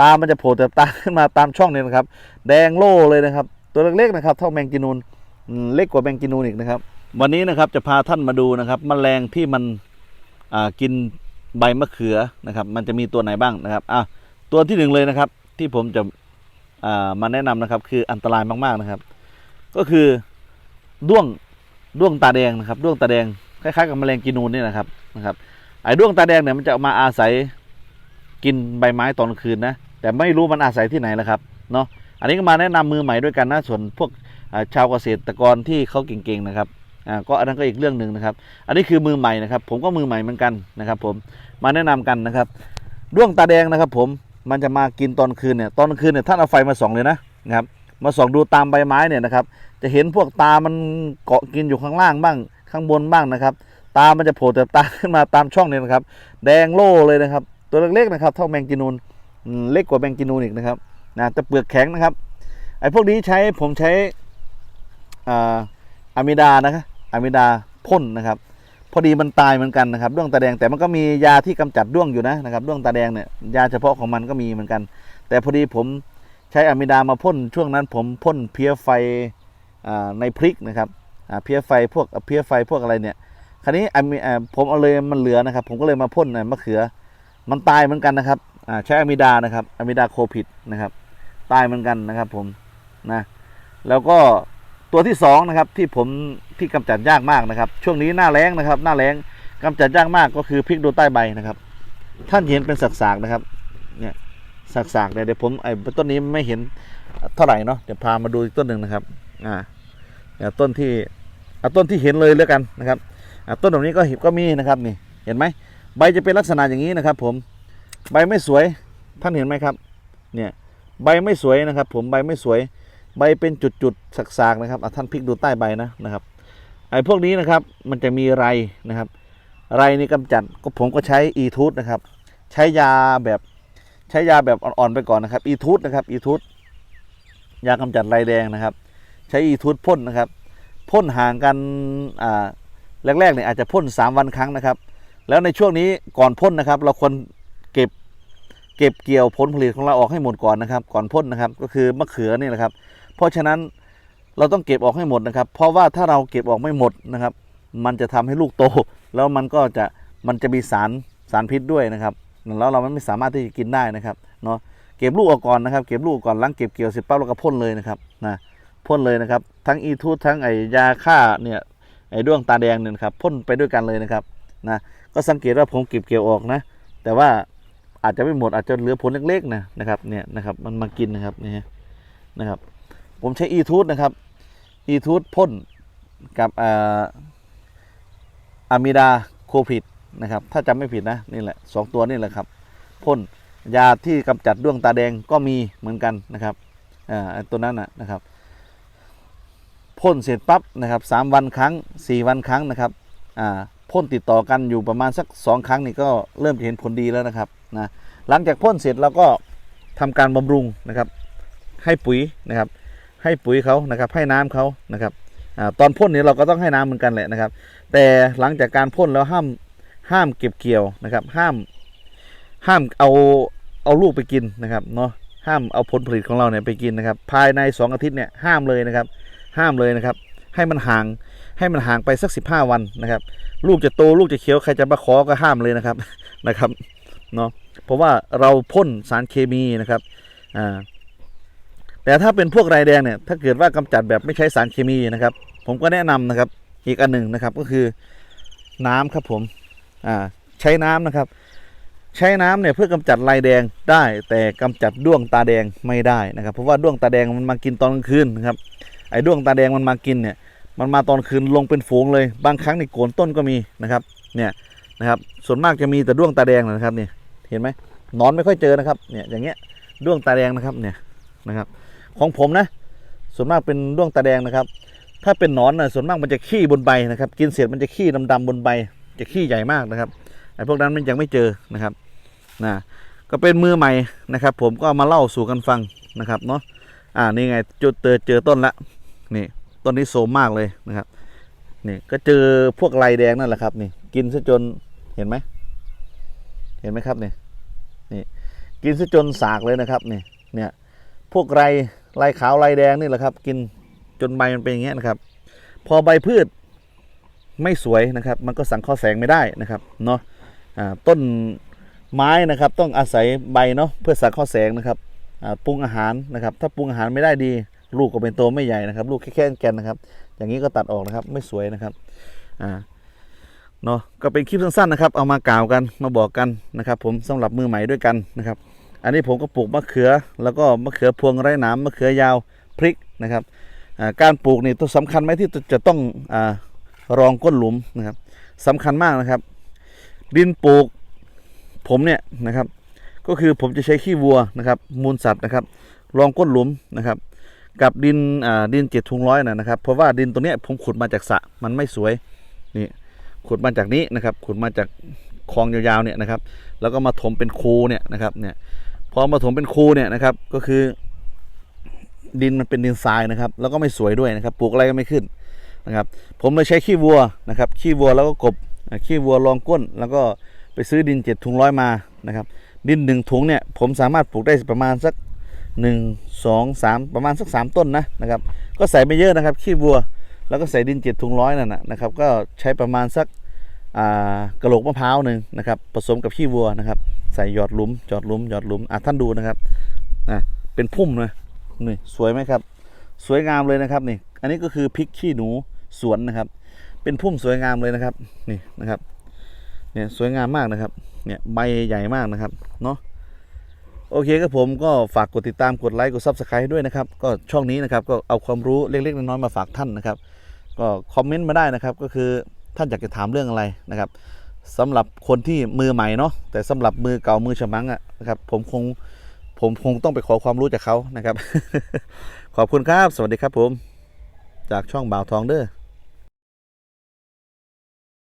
ตา มันจะโผล่แต่ตาขึ้นมาตามช่องเนี่ยนะครับ แดงโล่เลยนะครับ ตัวเล็กๆนะครับ เท่าแมงจีนูนเล็กกว่าแมงจีนูนอีกนะครับ วันนี้นะครับจะพาท่านมาดูนะครับแมลงที่มันกินใบมะเขือนะครับ มันจะมีตัวไหนบ้างนะครับอะตัวที่หนึ่งเลยนะครับ ที่ผมจะามาแนะนำนะครับ คืออันตรายมากๆนะครับ ก็คือด้วงด้วงตาแดงนะครับด้วงตาแดงคล้ายๆกับแมลงกินูนนี่นะครับนะครับไอ้ด้วงตาแดงเนี่ยมันจะมาอาศัยกินใบไม้ตอนกลางคืนนะ แต่ไม่รู้มันอาศัยที่ไหนแล้วครับเนาะอันนี้ก็มาแนะนำมือใหม่ด้วยกันนะส่วนพวกชาวเกษตรกรที่เขาเก่งๆนะครับอ่าก็อันนั้นก็อีกเรื่องหนึ่งนะครับ อันนี้คือมือใหม่นะครับ ผมก็มือใหม่เหมือนกันนะครับ ผมมาแนะนำกันนะครับด้วงตาแดงนะครับ ผมมันจะมากินตอนคืนเนี่ยตอนคืนเนี่ยท่านเอาไฟมาส่องเลยนะนะครับมาส่องดูตามใบไม้เนี่ยนะครับ จะเห็นพวกตามันเกาะกินอยู่ข้างล่างบ้าง ข้างบนบ้างนะครับ ตามันจะโผล่แต่ตาขึ้นมาตามช่องเนี่ยนะครับ แดงโล่เลยนะครับ ตัวเล็กๆนะครับ เท่าแมงจีนูน เล็กกว่าแมงจีนูนอีกนะครับนะแต่เปลือกแข็งนะครับไอ้พวกนี้ใช้ผมใช้อ่าอะมิดานะครับอะมิดาพ่นนะครับ พอดีมันตายเหมือนกันนะครับด้วงตาแดงแต่มันก็มียาที่กำจัดด้วงอยู่นะนะครับด้วงตาแดงเนี่ยยาเฉพาะของมันก็มีเหมือนกัน แต่พอดีผมใช้อะมิดามาพ่นช่วงนั้นผมพ่นเพี้ยไฟในพริกนะครับเพี้ยไฟพวกเพี้ยไฟพวกอะไรเนี่ยคราวนี้ผมเอาเลยมันเหลือนะครับ ผมก็เลยมาพ่นมะเขือมันตายเหมือนกันนะครับ ใช้อะมิดานะครับอะมิดาโคพิดนะครับ ตายเหมือนกันนะครับผมนะแล้วก็ตัวที่สองนะครับที่ผมที่กำจัดยากมากนะครับ ช่วงนี้หน้าแล้งนะครับ หน้าแล้งกำจัดยากมากก็คือพริกดูใต้ใบนะครับ ท่านเห็นเป็นสักๆนะครับเนี่ยสักๆเนี่ยเดี๋ยวผมไอ้ต้นนี้ไม่เห็นเท่าไหร่เนาะเดี๋ยวพามาดูอีกต้นหนึ่งนะครับอ่าเนี่ยต้นที่เอาต้นที่เห็นเลยแล้วกันนะครับต้นแบบนี้ก็ห็นก็มีนะครับนี่เห็นไหมใบจะเป็นลักษณะอย่างนี้นะครับ ผม ใบไม่สวยท่านเห็นไหมครับ เนี่ยใบไม่สวยนะครับ ผมใบไม่สวย ใบเป็นจุดๆสักๆนะครับท่านพลิกดูใต้ใบนะนะครับไอ้พวกนี้นะครับมันจะมีไรนะครับ ไรนี่กำจัดก็ผมก็ใช้อีทูธนะครับ ใช้ยาแบบใช้ยาแบบอ่อนๆไปก่อนนะครับอีทูธนะครับอีทูธยากำจัดไรแดงนะครับ ใช้อีทูธพ่นนะครับพ่นห่างกันอ่าแรกๆเนี่ยอาจจะพ่น 3 วันครั้งนะครับ แล้วในช่วงนี้ก่อนพ่นนะครับ เราควร เก็บเก็บเกี่ยวผลผลิตของเราออกให้หมดก่อนนะครับ ก่อนพ่นนะครับ ก็คือมะเขือนี่แหละครับ เพราะฉะนั้นเราต้องเก็บออกให้หมดนะครับ เพราะว่าถ้าเราเก็บออกไม่หมดนะครับ มันจะทำให้ลูกโต แล้วมันก็จะมันจะมีสารสารพิษด้วยนะครับแล้วเราไม่สามารถที่จะกินได้นะครับเนาะเก็บลูกออกก่อนนะครับ เก็บลูกก่อนหล้างเก็บเกี่ยวเสร็จปั๊บเราก็พ่นเลยนะครับนะพ่นเลยนะครับ ทั้งอีทูธทั้งไอยาฆ่าเนี่ยไอด้วงตาแดงเนี่ยครับพ่นไปด้วยกันเลยนะครับนะก็สังเกตว่าผมเก็บเกี่ยวออกนะ แต่ว่า อาจจะไม่หมดอาจจะเหลือผลเล็กๆนะนะครับเนี่ยนะครับมันมากินนะครับนี่นะครับ ผมใช้อีทูธนะครับอีทูธพ่นกับอะมิดาโคพิดนะครับ ถ้าจำไม่ผิดนะนี่แหละสองตัวนี่แหละครับพ่นยาที่กำจัดด้วงตาแดงก็มีเหมือนกันนะครับอ่าตัวนั้นนะนะครับพ่นเสร็จปั๊บนะครับสามวันครั้งสี่วันครั้งนะครับอ่าพ่นติดต่อกันอยู่ประมาณสักสองครั้งนี่ก็เริ่มจะเห็นผลดีแล้วนะครับ นะหลังจากพ่นเสร็จเราก็ทำการบำรุงนะครับ ให้ปุ๋ยนะครับ ให้ปุ๋ยเขานะครับให้น้ำเขานะครับอตอนพ่นเนี่ยเราก็ต้องให้น้ำเหมือนกันแหละนะครับ แต่หลังจากการพ่นแล้วห้ามห้ามเก็บเกี่ยวนะครับ ห้ามห้ามเอาเอาลูกไปกินนะครับเนาะห้ามเอาผลผลิตของเราเนี่ยไปกินนะครับ ภายในสองอาทิตย์เนี่ยห้ามเลยนะครับ ห้ามเลยนะครับ ให้มันห่างให้มันห่างไปสัก 15 วันนะครับ ลูกจะโตลูกจะเขียวใครจะมาขอก็ห้ามเลยนะครับนะครับ เนาะเพราะว่าเราพ่นสารเคมีนะครับอ่าแต่ถ้าเป็นพวกไรแดงเนี่ยถ้าเกิดว่ากำจัดแบบไม่ใช้สารเคมีนะครับ ผมก็แนะนำนะครับ อีกอันหนึ่งนะครับก็คือน้ำครับผมอ่าใช้น้ำนะครับ ใช้น้ำเนี่ยเพื่อกำจัดลายแดงได้ แต่กำจัดด้วงตาแดงไม่ได้นะครับ เพราะว่าด้วงตาแดงมันมากินตอนกลางคืนนะครับไอ้ด้วงตาแดงมันมากินเนี่ยมันมาตอนคืนลงเป็นฝูงเลย บางครั้งในโกนต้นก็มีนะครับเนี่ยนะครับส่วนมากจะมีแต่ด้วงตาแดงนะครับเนี่ย เห็นไหมนอนไม่ค่อยเจอนะครับเนี่ยอย่างเงี้ยด้วงตาแดงนะครับเนี่ยนะครับ ของผมนะ ส่วนมากเป็นด้วงตาแดงนะครับ ถ้าเป็นนอนนะส่วนมากมันจะขี้บนใบนะครับ กินเสร็จมันจะขี้ดำๆบนใบ จะขี้ใหญ่มากนะครับไอ้พวกนั้นมันยังไม่เจอนะครับนะก็เป็นมือใหม่นะครับ ผมก็ามาเล่าสู่กันฟังนะครับเนาะอ่านี่ไงจุดเจอเจอต้นละนี่ต้นนี้โซมมากเลยนะครับนี่ก็เจอพวกลายแดงนั่นแหละครับนี่กินซะจนเห็นไหม เห็นไหมครับเนี่ยนี่กินซะจนสากเลยนะครับเนี่ยเนี่ยพวกไรไรขาวไรแดงนี่แหละครับ กินจนใบมันเป็นอย่างเงี้ยนะครับ พอใบพืชไม่สวยนะครับ มันก็สังเคราะห์แสงไม่ได้นะครับเนาะอ่าต้นไม้นะครับ ต้องอาศัยใบเนาะเพื่อสังเคราะห์แสงนะครับอ่าปรุงอาหารนะครับ ถ้าปรุงอาหารไม่ได้ดี ลูกก็เป็นโตไม่ใหญ่นะครับ ลูกแค่แค่แกนนะครับ อย่างนี้ก็ตัดออกนะครับไม่สวยนะครับอ่า เนาะก็เป็นคลิปสั้นๆนะครับ เอามากล่าวกันมาบอกกันนะครับ ผมสำหรับมือใหม่ด้วยกันนะครับ อันนี้ผมก็ปลูกมะเขือ แล้วก็มะเขือพวงไร้หนามมะเขือยาวพริกนะครับการปลูกนี่ตัวสำคัญไหมที่จะต้องอรองก้นหลุมนะครับสำคัญมากนะครับ ดินปลูกผมเนี่ยนะครับ ก็คือผมจะใช้ขี้วัวนะครับ มูลสัตว์นะครับ รองก้นหลุมนะครับ กับดินดินเจ็ดทุงร้อยนะนะครับ เพราะว่าดินตัวเนี้ยผมขุดมาจากสระมันไม่สวยนี่ ขุดมาจากนี้นะครับ ขุดมาจากคลองยาวๆเนี่ยนะครับ แล้วก็มาถมเป็นคูเนี่ยนะครับเนี่ยพอมาถมเป็นคูเนี่ยนะครับก็คือ ดินมันเป็นดินทรายนะครับ แล้วก็ไม่สวยด้วยนะครับ ปลูกอะไรก็ไม่ขึ้นนะครับ ผมเลยใช้ขี้วัวนะครับ ขี้วัวแล้วก็กบขี้วัวรองก้น แล้วก็ไปซื้อดินเจ็ดถุงร้อยมานะครับ ดินหนึ่งถุงเนี่ยผมสามารถปลูกได้ประมาณสักหนึ่งสองสามประมาณสักสามต้นนะนะครับ ก็ใส่ไม่เยอะนะครับ ขี้วัว แล้วก็ใส่ดินเจ็ดถุงร้อยนั่นนะครับ ก็ใช้ประมาณสักกระโหลกมะพร้าวหนึ่งนะครับผสมกับขี้วัวนะครับ ใส่หยอดลุมหยอดลุมหยอดลุมอะท่านดูนะครับอะเป็นพุ่มนะนี่สวยไหมครับ สวยงามเลยนะครับนี่ อันนี้ก็คือพริกขี้หนูสวนนะครับ เป็นพุ่มสวยงามเลยนะครับนี่นะครับเนี่ยสวยงามมากนะครับเนี่ยใบใหญ่มากนะครับเนาะโอเคครับผมก็ฝากกดติดตามกดไลค์กดซับสไครต์ด้วยนะครับ ก็ช่องนี้นะครับก็เอาความรู้เล็กๆน้อยๆมาฝากท่านนะครับ ก็คอมเมนต์มาได้นะครับ ก็คือท่านอยากจะถามเรื่องอะไรนะครับสำหรับคนที่มือใหม่เนาะแต่สำหรับมือเก่ามือฉมังอะนะครับผมคงผมคงต้องไปขอความรู้จากเขานะครับ ขอบคุณครับ สวัสดีครับผม จากช่องบ่าวทองเด้อ